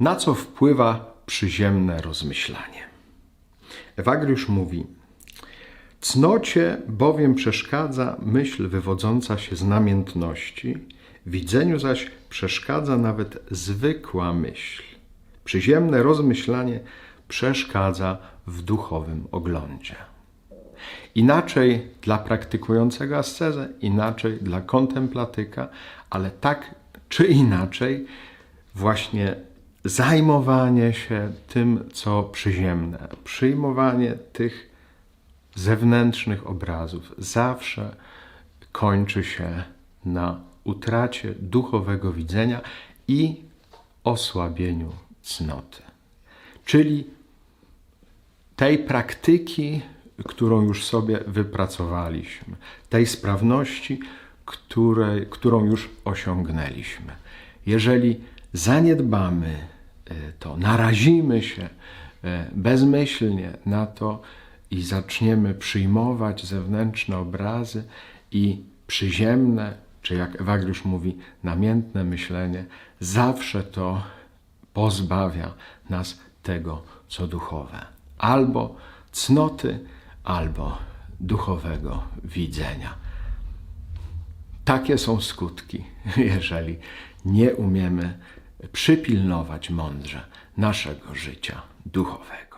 Na co wpływa przyziemne rozmyślanie? Ewagriusz mówi: Cnocie bowiem przeszkadza myśl wywodząca się z namiętności, widzeniu zaś przeszkadza nawet zwykła myśl. Przyziemne rozmyślanie przeszkadza w duchowym oglądzie. Inaczej dla praktykującego ascezę, inaczej dla kontemplatyka, ale tak czy inaczej, właśnie zajmowanie się tym, co przyziemne, przyjmowanie tych zewnętrznych obrazów zawsze kończy się na utracie duchowego widzenia i osłabieniu cnoty. Czyli tej praktyki, którą już sobie wypracowaliśmy, tej sprawności, której, którą już osiągnęliśmy. Jeżeli zaniedbamy to, narazimy się e, bezmyślnie na to i zaczniemy przyjmować zewnętrzne obrazy i przyziemne, czy jak Ewagriusz mówi, namiętne myślenie, zawsze to pozbawia nas tego, co duchowe. Albo cnoty, albo duchowego widzenia. Takie są skutki, jeżeli nie umiemy przypilnować mądrze naszego życia duchowego.